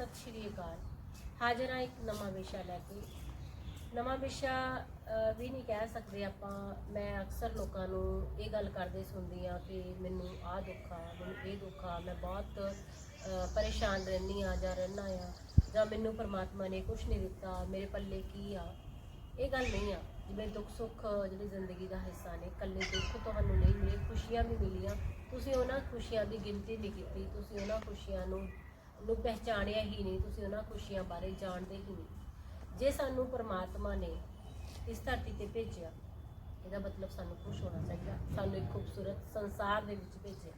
ਸਤਿ ਸ਼੍ਰੀ ਅਕਾਲ। ਹਾਜ਼ਰ ਹਾਂ ਇੱਕ ਨਵਾਂ ਵਿਸ਼ਾ ਲੈ ਕੇ। ਨਵਾਂ ਵਿਸ਼ਾ ਵੀ ਨਹੀਂ ਕਹਿ ਸਕਦੇ ਆਪਾਂ। ਮੈਂ ਅਕਸਰ ਲੋਕਾਂ ਨੂੰ ਇਹ ਗੱਲ ਕਰਦੇ ਸੁਣਦੀ ਆ ਕਿ ਮੈਨੂੰ ਆਹ ਦੁੱਖ ਆ, ਮੈਨੂੰ ਇਹ ਦੁੱਖ ਆ, ਮੈਂ ਬਹੁਤ ਪਰੇਸ਼ਾਨ ਰਹਿੰਦੀ ਆ ਜਾਂ ਰਹਿਣਾ ਆ ਜਾਂ ਮੈਨੂੰ ਪਰਮਾਤਮਾ ਨੇ ਕੁਝ ਨਹੀਂ ਦਿੱਤਾ, ਮੇਰੇ ਪੱਲੇ ਕੀ ਆ? ਇਹ ਗੱਲ ਨਹੀਂ ਆ। ਜਿਵੇਂ ਦੁੱਖ ਸੁੱਖ ਜਿਹੜੀ ਜ਼ਿੰਦਗੀ ਦਾ ਹਿੱਸਾ ਨੇ, ਇਕੱਲੇ ਦੁੱਖ ਤੁਹਾਨੂੰ ਨਹੀਂ ਮਿਲੇ, ਖੁਸ਼ੀਆਂ ਵੀ ਮਿਲੀਆਂ। ਤੁਸੀਂ ਉਹਨਾਂ ਖੁਸ਼ੀਆਂ ਦੀ ਗਿਣਤੀ ਨਹੀਂ ਕੀਤੀ, ਤੁਸੀਂ ਉਹਨਾਂ ਖੁਸ਼ੀਆਂ ਨੂੰ ਨੂੰ ਪਹਿਚਾਣਿਆ ਹੀ ਨਹੀਂ, ਤੁਸੀਂ ਉਹਨਾਂ ਖੁਸ਼ੀਆਂ ਬਾਰੇ ਜਾਣਦੇ ਹੀ ਨਹੀਂ। ਜੇ ਸਾਨੂੰ ਪਰਮਾਤਮਾ ਨੇ ਇਸ ਧਰਤੀ ਤੇ ਭੇਜਿਆ, ਇਹਦਾ ਮਤਲਬ ਸਾਨੂੰ ਖੁਸ਼ ਹੋਣਾ ਚਾਹੀਦਾ, ਸਾਨੂੰ ਇੱਕ ਖੂਬਸੂਰਤ ਸੰਸਾਰ ਦੇ ਵਿੱਚ ਭੇਜਿਆ।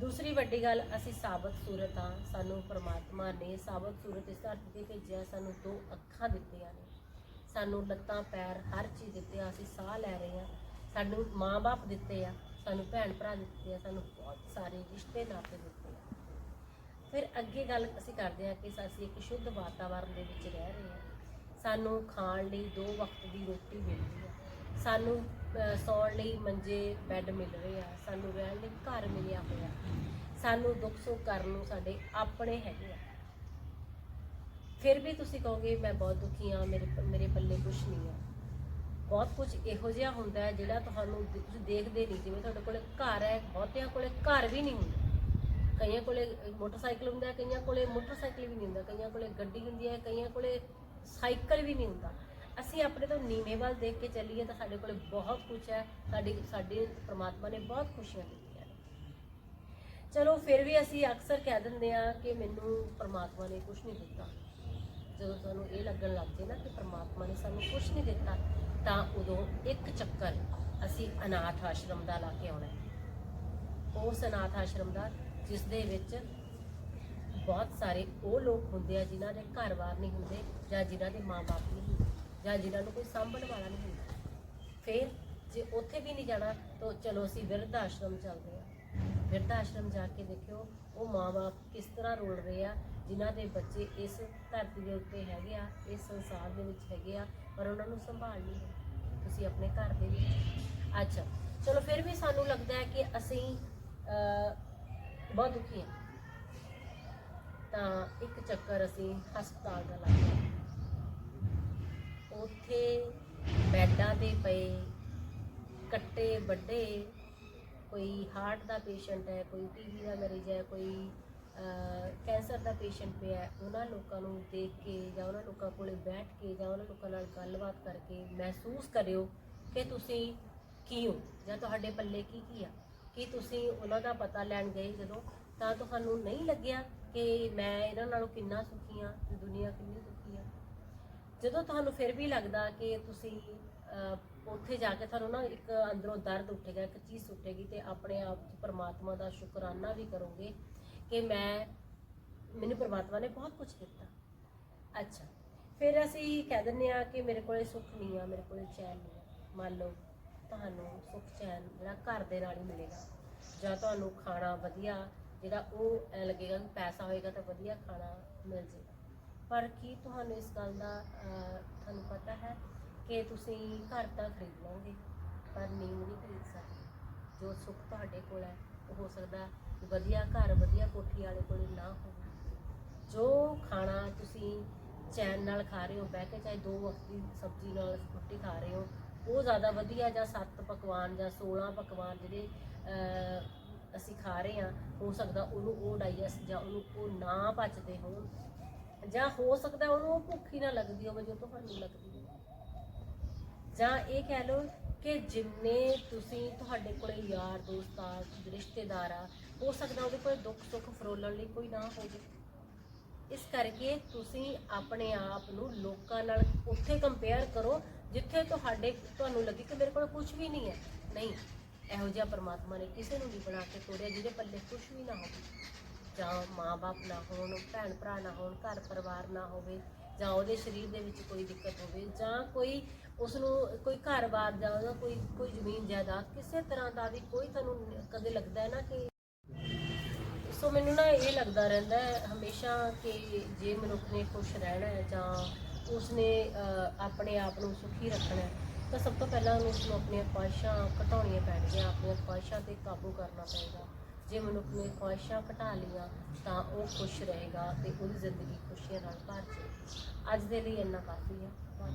ਦੂਸਰੀ ਵੱਡੀ ਗੱਲ, ਅਸੀਂ ਸਾਬਤ ਸੂਰਤ ਹਾਂ, ਸਾਨੂੰ ਪਰਮਾਤਮਾ ਨੇ ਸਾਬਤ ਸੂਰਤ ਇਸ ਧਰਤੀ ਤੇ ਭੇਜਿਆ, ਸਾਨੂੰ ਦੋ ਅੱਖਾਂ ਦਿੱਤੀਆਂ ਨੇ। ਸਾਨੂੰ ਲੱਤਾਂ, ਪੈਰ, ਹਰ ਚੀਜ਼ ਦਿੱਤੇ ਆ, ਅਸੀਂ ਸਾਹ ਲੈ ਰਹੇ ਹਾਂ। ਸਾਨੂੰ ਮਾਂ-ਬਾਪ ਦਿੱਤੇ ਆ, ਸਾਨੂੰ ਭੈਣ ਭਰਾ ਦਿੱਤੇ ਆ, ਸਾਨੂੰ ਬਹੁਤ ਸਾਰੇ ਰਿਸ਼ਤੇ ਨਾਤੇ ਦਿੱਤੇ ਆ। ਫਿਰ ਅੱਗੇ ਗੱਲ ਅਸੀਂ ਕਰਦੇ ਹਾਂ ਕਿ ਅਸੀਂ ਇੱਕ ਸ਼ੁੱਧ ਵਾਤਾਵਰਣ ਦੇ ਵਿੱਚ ਰਹਿ ਰਹੇ ਹਾਂ। ਸਾਨੂੰ ਖਾਣ ਲਈ ਦੋ ਵਕਤ ਦੀ ਰੋਟੀ ਮਿਲਦੀ ਹੈ। ਸਾਨੂੰ ਸੌਣ ਲਈ ਮੰਜੇ, ਬੈੱਡ ਮਿਲ ਰਹੇ ਆ। ਸਾਨੂੰ ਰਹਿਣ ਲਈ ਘਰ ਮਿਲਿਆ ਹੋਇਆ। ਸਾਨੂੰ ਦੁੱਖ ਸੁੱਖ ਕਰਨ ਨੂੰ ਸਾਡੇ ਆਪਣੇ ਹੈਗੇ ਆ। ਫਿਰ ਵੀ ਤੁਸੀਂ ਕਹੋਗੇ, ਮੈਂ ਬਹੁਤ ਦੁਖੀ ਆ ਮੇਰੇ ਮੇਰੇ ਪੱਲੇ ਕੁਝ ਨਹੀਂ ਆ ਬਹੁਤ ਕੁਝ ਇਹੋ ਜਿਹਾ ਹੁੰਦਾ ਹੈ ਜਿਹੜਾ ਤੁਹਾਨੂੰ ਤੁਸੀਂ ਦੇਖਦੇ ਨਹੀਂ। ਜਿਵੇਂ ਤੁਹਾਡੇ ਕੋਲੇ ਘਰ ਹੈ, ਬਹੁਤਿਆਂ ਕੋਲੇ ਘਰ ਵੀ ਨਹੀਂ ਹੁੰਦਾ। ਕਈਆਂ ਕੋਲੇ ਮੋਟਰਸਾਈਕਲ ਹੁੰਦਾ ਹੈ, ਕਈਆਂ ਕੋਲੇ ਮੋਟਰਸਾਈਕਲ ਵੀ ਨਹੀਂ ਹੁੰਦਾ ਕਈਆਂ ਕੋਲੇ ਗੱਡੀ ਹੁੰਦੀ ਹੈ ਕਈਆਂ ਕੋਲੇ ਸਾਈਕਲ ਵੀ ਨਹੀਂ ਹੁੰਦਾ। ਅਸੀਂ ਆਪਣੇ ਤੋਂ ਨੀਵੇਂ ਵੱਲ ਦੇਖ ਕੇ ਚੱਲੀਏ ਤਾਂ ਸਾਡੇ ਕੋਲੇ ਬਹੁਤ ਕੁਝ ਹੈ ਸਾਡੀ ਸਾਡੇ ਪ੍ਰਮਾਤਮਾ ਨੇ ਬਹੁਤ ਖੁਸ਼ੀਆਂ ਦਿੱਤੀਆਂ ਚਲੋ ਫਿਰ ਵੀ ਅਸੀਂ ਅਕਸਰ ਕਹਿ ਦਿੰਦੇ ਆ ਕਿ ਮੈਨੂੰ ਪ੍ਰਮਾਤਮਾ ਨੇ ਕੁਝ ਨਹੀਂ ਦਿੱਤਾ। ਜਦੋਂ ਤੁਹਾਨੂੰ ਇਹ ਲੱਗਣ ਲੱਗ ਜੇ ਨਾ ਕਿ ਪ੍ਰਮਾਤਮਾ ਨੇ ਸਾਨੂੰ ਕੁਝ ਨਹੀਂ ਦਿੱਤਾ ਤਾਂ ਉਦੋਂ ਇੱਕ ਚੱਕਰ ਅਸੀਂ ਅਨਾਥ ਆਸ਼ਰਮ ਦਾ ਲਾ ਕੇ ਆਉਣਾ ਉਸ ਅਨਾਥ ਆਸ਼ਰਮ ਦਾ ਜਿਸ ਦੇ ਵਿੱਚ ਬਹੁਤ ਸਾਰੇ ਉਹ ਲੋਕ ਹੁੰਦੇ ਆ ਜਿਨ੍ਹਾਂ ਦੇ ਘਰ-ਬਾਰ ਨਹੀਂ ਹੁੰਦੇ, ਜਾਂ ਜਿਨ੍ਹਾਂ ਦੇ ਮਾਪੇ ਨਹੀਂ ਹੁੰਦੇ, ਜਾਂ ਜਿਨ੍ਹਾਂ ਨੂੰ ਕੋਈ ਸਾਂਭਣ ਵਾਲਾ ਨਹੀਂ ਹੁੰਦਾ। ਫਿਰ ਜੇ ਉੱਥੇ ਵੀ ਨਹੀਂ ਜਾਣਾ, ਤਾਂ ਚਲੋ ਅਸੀਂ ਬਿਰਧ ਆਸ਼ਰਮ ਚੱਲਦੇ ਆ ਬਿਰਧ ਆਸ਼ਰਮ ਜਾ ਕੇ ਦੇਖਿਓ, ਉਹ ਮਾਪੇ ਕਿਸ ਤਰ੍ਹਾਂ ਰੋਲ ਰਹੇ ਆ, ਜਿਨ੍ਹਾਂ ਦੇ ਬੱਚੇ ਇਸ ਧਰਤੀ ਦੇ ਉੱਤੇ ਹੈਗੇ ਆ, ਇਸ ਸੰਸਾਰ ਦੇ ਵਿੱਚ ਹੈਗੇ ਆ, ਪਰ ਉਹਨਾਂ ਨੂੰ ਸੰਭਾਲ ਨਹੀਂ ਹੈ ਤੁਸੀਂ ਆਪਣੇ ਘਰ ਦੇ ਵਿੱਚ। ਅੱਛਾ, ਚਲੋ ਫਿਰ ਵੀ ਸਾਨੂੰ ਲੱਗਦਾ ਹੈ ਕਿ ਅਸੀਂ ਬਹੁਤ ਦੁਖੀ ਹਾਂ। ਤਾਂ ਇੱਕ ਚੱਕਰ ਅਸੀਂ ਹਸਪਤਾਲ ਦਾ ਲਾਇਆ ਉੱਥੇ ਬੈੱਡਾਂ ਤੇ ਪਏ, ਕੱਟੇ, ਵੱਡੇ, ਕੋਈ ਹਾਰਟ ਦਾ ਪੇਸ਼ੈਂਟ ਹੈ, ਕੋਈ ਟੀਵੀ ਦਾ ਮਰੀਜ਼ ਹੈ, ਕੋਈ ਕੈਂਸਰ ਦਾ ਪੇਸ਼ੈਂਟ ਪਿਆ ਉਹਨਾਂ ਲੋਕਾਂ ਨੂੰ ਦੇਖ ਕੇ ਜਾਂ ਉਹਨਾਂ ਲੋਕਾਂ ਕੋਲੇ ਬੈਠ ਕੇ ਜਾਂ ਉਹਨਾਂ ਲੋਕਾਂ ਨਾਲ ਗੱਲਬਾਤ ਕਰਕੇ ਮਹਿਸੂਸ ਕਰਿਓ ਕਿ ਤੁਸੀਂ ਕੀ ਹੋ ਜਾਂ ਤੁਹਾਡੇ ਪੱਲੇ ਕੀ ਕੀ ਆ। ਕਿ ਤੁਸੀਂ ਉਹਨਾਂ ਦਾ ਪਤਾ ਲੈਣ ਗਏ ਜਦੋਂ, ਤਾਂ ਤੁਹਾਨੂੰ ਨਹੀਂ ਲੱਗਿਆ ਕਿ ਮੈਂ ਇਹਨਾਂ ਨਾਲੋਂ ਕਿੰਨਾ ਸੁਖੀ ਆ ਤੇ ਦੁਨੀਆ ਕਿੰਨੀ ਦੁਖੀ ਆ ਜਦੋਂ ਤੁਹਾਨੂੰ ਫਿਰ ਵੀ ਲੱਗਦਾ ਕਿ ਤੁਸੀਂ ਉੱਥੇ ਜਾ ਕੇ ਤੁਹਾਨੂੰ ਨਾ ਇੱਕ ਅੰਦਰੋਂ ਦਰਦ ਉੱਠੇਗਾ, ਇੱਕ ਚੀਜ਼ ਉੱਠੇਗੀ ਤੇ ਆਪਣੇ ਆਪ 'ਚ ਪਰਮਾਤਮਾ ਦਾ ਸ਼ੁਕਰਾਨਾ ਵੀ ਕਰੋਗੇ ਕਿ ਮੈਂ, ਮੈਨੂੰ ਪਰਮਾਤਮਾ ਨੇ ਬਹੁਤ ਕੁਝ ਦਿੱਤਾ। ਅੱਛਾ, ਫਿਰ ਅਸੀਂ ਕਹਿ ਦਿੰਦੇ ਆ ਕਿ ਮੇਰੇ ਕੋਲੇ ਸੁੱਖ ਨਹੀਂ ਆ, ਮੇਰੇ ਕੋਲੇ ਚੈਨ ਨਹੀਂ ਆ। ਮੰਨ ਲਓ ਤੁਹਾਨੂੰ ਸੁੱਖ ਚੈਨ ਜਿਹੜਾ ਘਰ ਦੇ ਨਾਲ ਹੀ ਮਿਲੇਗਾ। ਜਾਂ ਤੁਹਾਨੂੰ ਖਾਣਾ ਵਧੀਆ ਜਿਹੜਾ ਉਹ ਐਂ ਲੱਗੇਗਾ ਕਿ ਪੈਸਾ ਹੋਏਗਾ ਤਾਂ ਵਧੀਆ ਖਾਣਾ ਮਿਲ ਜੇਗਾ। ਪਰ ਕੀ ਤੁਹਾਨੂੰ ਇਸ ਗੱਲ ਦਾ ਤੁਹਾਨੂੰ ਪਤਾ ਹੈ ਕਿ ਤੁਸੀਂ ਘਰ ਤਾਂ ਖਰੀਦ ਲਓਗੇ, ਪਰ ਨੀਂਦ ਨਹੀਂ ਖਰੀਦ ਸਕਦੇ। ਜੋ ਸੁੱਖ ਤੁਹਾਡੇ ਕੋਲ ਹੈ, ਉਹ ਹੋ ਸਕਦਾ ਵਧੀਆ ਘਰ, ਵਧੀਆ ਕੋਠੀ ਵਾਲੇ ਕੋਲ ਨਾ ਹੋਵੇ। ਜੋ ਖਾਣਾ ਤੁਸੀਂ ਚੈਨ ਨਾਲ ਖਾ ਰਹੇ ਹੋ, ਬਹਿ ਕੇ ਚਾਹੇ ਦੋ ਵਕਤ ਦੀ ਸਬਜ਼ੀ ਨਾਲ ਰੋਟੀ ਖਾ ਰਹੇ ਹੋ ਉਹ ਜ਼ਿਆਦਾ ਵਧੀਆ ਜਾਂ ਸੱਤ ਪਕਵਾਨ ਜਾਂ 16 ਪਕਵਾਨ ਜਿਹੜੇ ਅਸੀਂ ਖਾ ਰਹੇ ਹਾਂ, ਹੋ ਸਕਦਾ ਉਹਨੂੰ ਉਹ ਡਾਈਜੈਸਟ ਜਾਂ ਉਹਨੂੰ ਉਹ ਨਾ ਪਚਦੇ ਹੋਣ। ਜਾਂ ਹੋ ਸਕਦਾ ਉਹਨੂੰ ਉਹ ਭੁੱਖ ਹੀ ਨਾ ਲੱਗਦੀ ਹੋਵੇ, ਜੋ ਤੁਹਾਨੂੰ ਲੱਗਦੀ ਹੈ ਜਾਂ ਇਹ ਕਹਿ ਲਓ ਕਿ ਜਿੰਨੇ ਤੁਸੀਂ ਤੁਹਾਡੇ ਕੋਲੇ ਯਾਰ, ਦੋਸਤ ਆ, ਰਿਸ਼ਤੇਦਾਰ ਆ, ਹੋ ਸਕਦਾ ਉਹਦੇ ਕੋਲ ਦੁੱਖ ਸੁੱਖ ਫਰੋਲਣ ਲਈ ਕੋਈ ਨਾ ਹੋਵੇ। ਇਸ ਕਰਕੇ ਤੁਸੀਂ ਆਪਣੇ ਆਪ ਨੂੰ ਲੋਕਾਂ ਨਾਲ ਉੱਥੇ ਕੰਪੇਅਰ ਕਰੋ ਜਿੱਥੇ ਤੁਹਾਡੇ ਤੁਹਾਨੂੰ ਲੱਗੇ ਕਿ ਮੇਰੇ ਕੋਲ ਕੁਝ ਵੀ ਨਹੀਂ ਹੈ, ਨਹੀਂ, ਇਹੋ ਜਿਹਾ ਪਰਮਾਤਮਾ ਨੇ ਕਿਸੇ ਨੂੰ ਵੀ ਬਣਾ ਕੇ ਤੋੜਿਆ ਜਿਹਦੇ ਪੱਲੇ ਕੁਝ ਵੀ ਨਾ ਹੋਵੇ। ਜਾਂ ਮਾਂ-ਬਾਪ ਨਾ ਹੋਣ ਭੈਣ ਭਰਾ ਨਾ ਹੋਣ ਘਰ ਪਰਿਵਾਰ ਨਾ ਹੋਵੇ, ਜਾਂ ਉਹਦੇ ਸਰੀਰ ਦੇ ਵਿੱਚ ਕੋਈ ਦਿੱਕਤ ਹੋਵੇ, ਜਾਂ ਕੋਈ ਉਸ ਨੂੰ ਕੋਈ ਘਰ-ਬਾਰ ਜਾਂ ਉਹਦਾ ਕੋਈ ਕੋਈ ਜ਼ਮੀਨ ਜਾਇਦਾਦ ਕਿਸੇ ਤਰ੍ਹਾਂ ਦਾ ਵੀ ਕੋਈ ਤੁਹਾਨੂੰ ਕਦੇ ਲੱਗਦਾ ਹੈ ਨਾ ਕਿ ਸੋ ਮੈਨੂੰ ਨਾ ਇਹ ਲੱਗਦਾ ਰਹਿੰਦਾ ਹੈ ਹਮੇਸ਼ਾ ਕਿ ਜੇ ਮਨੁੱਖ ਨੇ ਖੁਸ਼ ਰਹਿਣਾ ਹੈ ਜਾਂ ਉਸਨੇ ਆਪਣੇ ਆਪ ਨੂੰ ਸੁਖੀ ਰੱਖਣਾ ਤਾਂ ਸਭ ਤੋਂ ਪਹਿਲਾਂ ਉਹਨੂੰ ਉਸਨੂੰ ਆਪਣੀਆਂ ਖੁਆਇਸ਼ਾਂ ਘਟਾਉਣੀਆਂ ਪੈਣਗੀਆਂ, ਆਪਣੀਆਂ ਖੁਆਇਸ਼ਾਂ ਤੇ ਕਾਬੂ ਕਰਨਾ ਪਏਗਾ ਜੇ ਮਨੁੱਖ ਨੇ ਖੁਆਇਸ਼ਾਂ ਘਟਾ ਲਈਆਂ, ਤਾਂ ਉਹ ਖੁਸ਼ ਰਹੇਗਾ ਤੇ ਉਹਦੀ ਜ਼ਿੰਦਗੀ ਖੁਸ਼ੀਆਂ ਨਾਲ ਭਰ ਜਾਏਗੀ। ਅੱਜ ਦੇ ਲਈ ਇੰਨਾ ਕਾਫੀ ਹੈ। ਬਹੁਤ